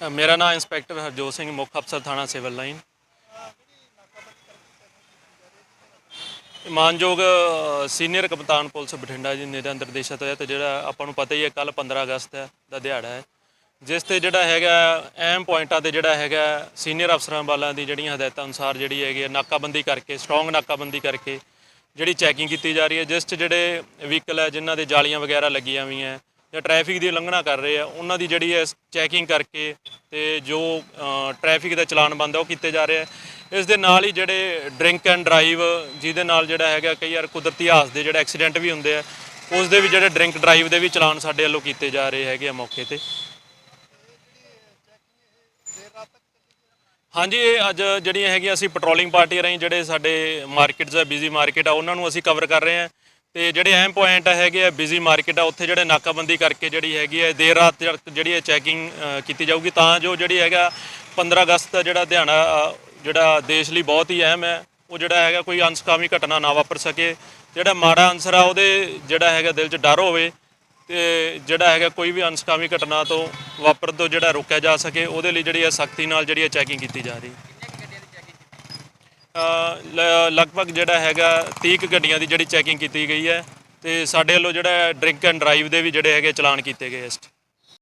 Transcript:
ਮੇਰਾ ਨਾਮ ਇੰਸਪੈਕਟਰ ਹਰਜੋਤ ਸਿੰਘ, ਮੁੱਖ ਅਫਸਰ ਥਾਣਾ ਸਿਵਲ ਲਾਈਨ। ਮਾਨਯੋਗ ਸੀਨੀਅਰ ਕਪਤਾਨ ਪੁਲਿਸ ਬਠਿੰਡਾ ਜੀ ਨੇ ਨਿਰਦੇਸ਼ਿਤ ਹੋਇਆ ਤੇ ਜਿਹੜਾ ਆਪਾਂ ਨੂੰ ਪਤਾ ਹੀ ਹੈ ਕੱਲ 15 ਅਗਸਤ ਹੈ, ਦਾ ਦਿਹਾੜਾ ਹੈ। ਜਿਸ ਤੇ ਜਿਹੜਾ ਹੈਗਾ, ਅਹਿਮ ਪੁਆਇੰਟਾਂ ਤੇ ਜਿਹੜਾ ਹੈਗਾ, ਸੀਨੀਅਰ ਅਫਸਰਾਂ ਵਾਲਾਂ ਦੀ ਜਿਹੜੀਆਂ ਹਦਾਇਤਾਂ ਅਨੁਸਾਰ ਜਿਹੜੀ ਹੈਗੀ ਹੈ, ਨਾਕਾਬੰਦੀ ਕਰਕੇ ਸਟਰੋਂਗ ਨਾਕਾਬੰਦੀ ਕਰਕੇ ਜਿਹੜੀ ਚੈਕਿੰਗ ਕੀਤੀ ਜਾ ਰਹੀ ਹੈ, ਜਿਸ 'ਚ ਜਿਹੜੇ ਵਹੀਕਲ ਹੈ, ਜਿਨ੍ਹਾਂ ਦੇ ਜਾਲੀਆਂ ਵਗੈਰਾ ਲੱਗੀਆਂ ਹੋਈਆਂ ਜਾਂ ਟ੍ਰੈਫਿਕ ਦੀ ਉਲੰਘਣਾ ਕਰ ਰਹੇ ਆ, ਉਹਨਾਂ ਦੀ ਜਿਹੜੀ ਹੈ ਚੈਕਿੰਗ ਕਰਕੇ ਤੇ ਜੋ ਟ੍ਰੈਫਿਕ ਦਾ ਚਲਾਨ ਬੰਦ ਹੈ ਉਹ ਕੀਤੇ ਜਾ ਰਹੇ ਆ। ਇਸ ਦੇ ਨਾਲ ਹੀ ਜਿਹੜੇ ਡਰਿੰਕ ਐਂਡ ਡਰਾਈਵ ਜਿਹਦੇ ਨਾਲ ਜਿਹੜਾ ਹੈਗਾ ਕਈ ਵਾਰ ਕੁਦਰਤੀ ਹਾਦਸੇ ਦੇ ਜਿਹੜੇ ਐਕਸੀਡੈਂਟ ਵੀ ਹੁੰਦੇ ਆ, ਉਸ ਦੇ ਵੀ ਜਿਹੜੇ ਡਰਿੰਕ ਡਰਾਈਵ ਦੇ ਵੀ ਚਲਾਨ ਸਾਡੇ ਵੱਲੋਂ ਕੀਤੇ ਜਾ ਰਹੇ ਹੈਗੇ ਆ ਮੌਕੇ ਤੇ। ਹਾਂਜੀ, ਇਹ ਅੱਜ ਜਿਹੜੀਆਂ ਹੈਗੀਆਂ ਅਸੀਂ ਪੈਟਰੋਲਿੰਗ ਪਾਰਟੀ ਰਾਹੀਂ ਜਿਹੜੇ ਸਾਡੇ ਮਾਰਕੀਟਸ ਆ ਬਿਜ਼ੀ ਮਾਰਕੀਟ ਆ, ਉਹਨਾਂ ਨੂੰ ਅਸੀਂ ਕਵਰ ਕਰ ਰਹੇ ਹਾਂ ਤੇ ਜਿਹੜੇ ਅਹਿਮ ਪੁਆਇੰਟ ਹੈਗੇ ਆ ਬਿਜ਼ੀ ਮਾਰਕੀਟ ਆ ਉੱਥੇ ਜਿਹੜੇ ਨਾਕਾਬੰਦੀ ਕਰਕੇ ਜਿਹੜੀ ਹੈਗੀ ਹੈ ਦੇਰ ਰਾਤ ਜਿਹੜੀ ਹੈ ਚੈਕਿੰਗ ਕੀਤੀ ਜਾਊਗੀ ਤਾਂ ਜੋ ਜਿਹੜੀ ਹੈਗਾ 15 ਅਗਸਤ ਦਾ ਜਿਹੜਾ ਦਿਹਾੜਾ ਜਿਹੜਾ ਦੇਸ਼ ਲਈ ਬਹੁਤ ਹੀ ਅਹਿਮ ਹੈ ਉਹ ਜਿਹੜਾ ਹੈਗਾ ਕੋਈ ਅਨਸਕਾਮੀ ਘਟਨਾ ਨਾ ਵਾਪਰ ਸਕੇ। ਜਿਹੜਾ ਮਾੜਾ ਅਨਸਰ ਆ ਉਹਦੇ ਜਿਹੜਾ ਹੈਗਾ ਦਿਲ 'ਚ ਡਰ ਹੋਵੇ ਤੇ ਜਿਹੜਾ ਹੈਗਾ ਕੋਈ ਵੀ ਅਨਸਕਾਮੀ ਘਟਨਾ ਤੋਂ ਵਾਪਰ ਤੋਂ ਜਿਹੜਾ ਰੋਕਿਆ ਜਾ ਸਕੇ ਉਹਦੇ ਲਈ ਜਿਹੜੀ ਹੈ ਸਖਤੀ ਨਾਲ ਜਿਹੜੀ ਹੈ ਚੈਕਿੰਗ ਕੀਤੀ ਜਾ ਰਹੀ ਅ, ਲਗਭਗ ਜਿਹੜਾ ਹੈਗਾ 30 ਕੁ ਗੱਡੀਆਂ ਦੀ ਜਿਹੜੀ ਚੈਕਿੰਗ ਕੀਤੀ ਗਈ ਹੈ ਤੇ ਸਾਡੇ ਵੱਲੋਂ ਜਿਹੜਾ ਡਰਿੰਕ ਐਂਡ ਡਰਾਈਵ ਦੇ ਵੀ ਜਿਹੜੇ ਹੈਗੇ ਚਲਾਨ ਕੀਤੇ ਗਏ ਇਸ 'ਚ।